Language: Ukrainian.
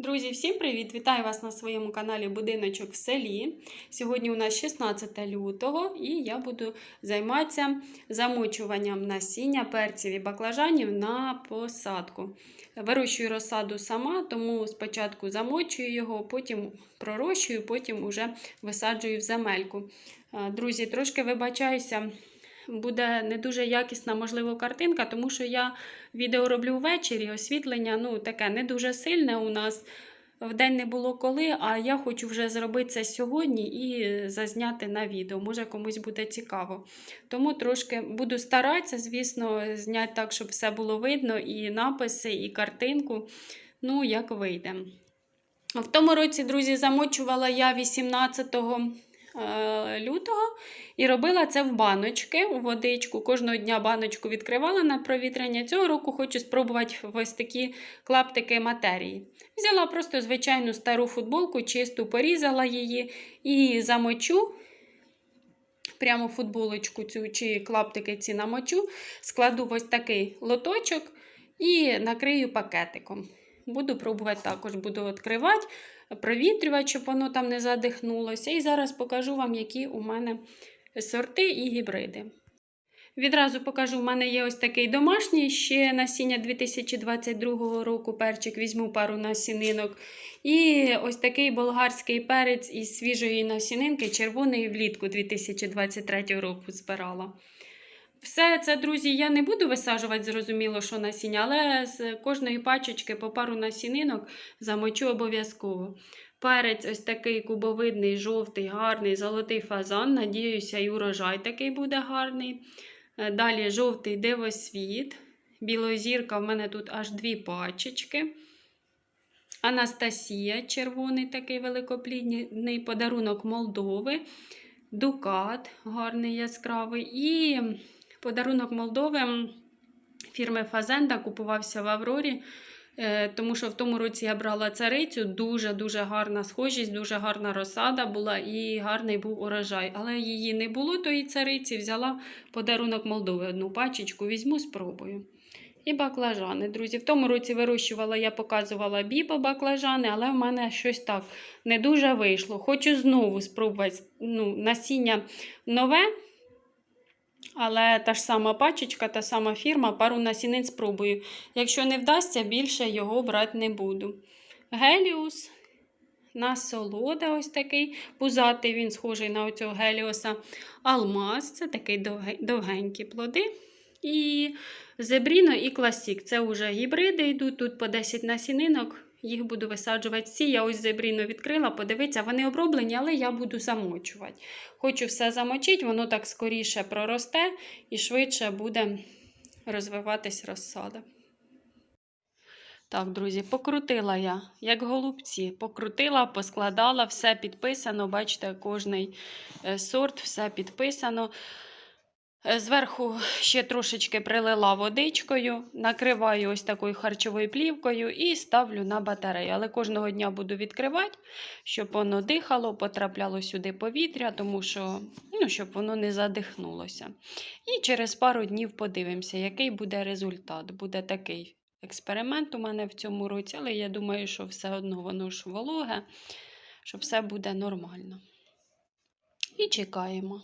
Друзі, всім привіт! Вітаю вас на своєму каналі Будиночок в селі. Сьогодні у нас 16 лютого і я буду займатися замочуванням насіння перців і баклажанів на посадку. Вирощую розсаду сама, тому спочатку замочую його, потім пророщую, потім уже висаджую в земельку. Е, Друзі, трошки вибачаюся. Буде не дуже якісна, можливо, картинка, тому що я відео роблю ввечері, освітлення ну, таке не дуже сильне у нас. Вдень не було коли, а я хочу вже зробити це сьогодні і зазняти на відео. Може комусь буде цікаво. Тому трошки буду старатися, звісно, зняти так, щоб все було видно, і написи, і картинку. Ну, як вийде. В тому році, друзі, замочувала я 18 е, лютого і робила це в баночки у водичку. Кожного дня баночку відкривала на провітряння. Цього року хочу спробувати ось такі клаптики матерії. Взяла просто звичайну стару футболку, чисту, порізала її і замочу. Прямо футболочку цю чи клаптики ці намочу, складу ось такий лоточок і накрию пакетиком. Буду пробувати також, буду відкривати, провітрювати, щоб воно там не задихнулося. І зараз покажу вам, які у мене сорти і гібриди. Відразу покажу, у мене є ось такий домашній ще насіння 2022 року. Перчик візьму пару насінинок. І ось такий болгарський перець із свіжої насінинки, червоний влітку 2023 року збирала. Все це, друзі, я не буду висаджувати, зрозуміло, що насіння, але з кожної пачечки по пару насінинок замочу обов'язково. Перець ось такий кубовидний, жовтий, гарний, золотий фазан. Надіюся, і урожай такий буде гарний. Далі жовтий дивосвіт. Білозірка в мене тут аж дві пачечки. Анастасія, червоний такий великоплідний подарунок Молдови. Дукат, гарний яскравий. І подарунок Молдови фірми Фазенда купувався в Аврорі. Тому що в тому році я брала царицю, дуже-дуже гарна схожість, дуже гарна розсада була і гарний був урожай. Але її не було, тої цариці, взяла подарунок Молдови. Одну пачечку візьму, спробую. І баклажани, друзі. В тому році вирощувала, я показувала бібо баклажани, але в мене щось так не дуже вийшло. Хочу знову спробувати ну, насіння нове. Але та ж сама пачечка, та сама фірма, пару насінин спробую. Якщо не вдасться, більше його брати не буду. Геліус, насолода ось такий пузатий, він схожий на оцього геліоса. Алмаз це такий довгенькі плоди. І зебріно і класік. Це вже гібриди йдуть, тут по 10 насінинок. Їх буду висаджувати всі. Я ось зебріно відкрила, подивіться, вони оброблені, але я буду замочувати. Хочу все замочити, воно так скоріше проросте і швидше буде розвиватись розсада. Так, друзі, покрутила я, як голубці. Покрутила, поскладала, все підписано. Бачите, кожний сорт, все підписано. Зверху ще трошечки прилила водичкою, накриваю ось такою харчовою плівкою і ставлю на батарею. Але кожного дня буду відкривати, щоб воно дихало, потрапляло сюди повітря, тому що, ну, щоб воно не задихнулося. І через пару днів подивимося, який буде результат. Буде такий експеримент у мене в цьому році, але я думаю, що все одно воно ж вологе, що все буде нормально. І чекаємо.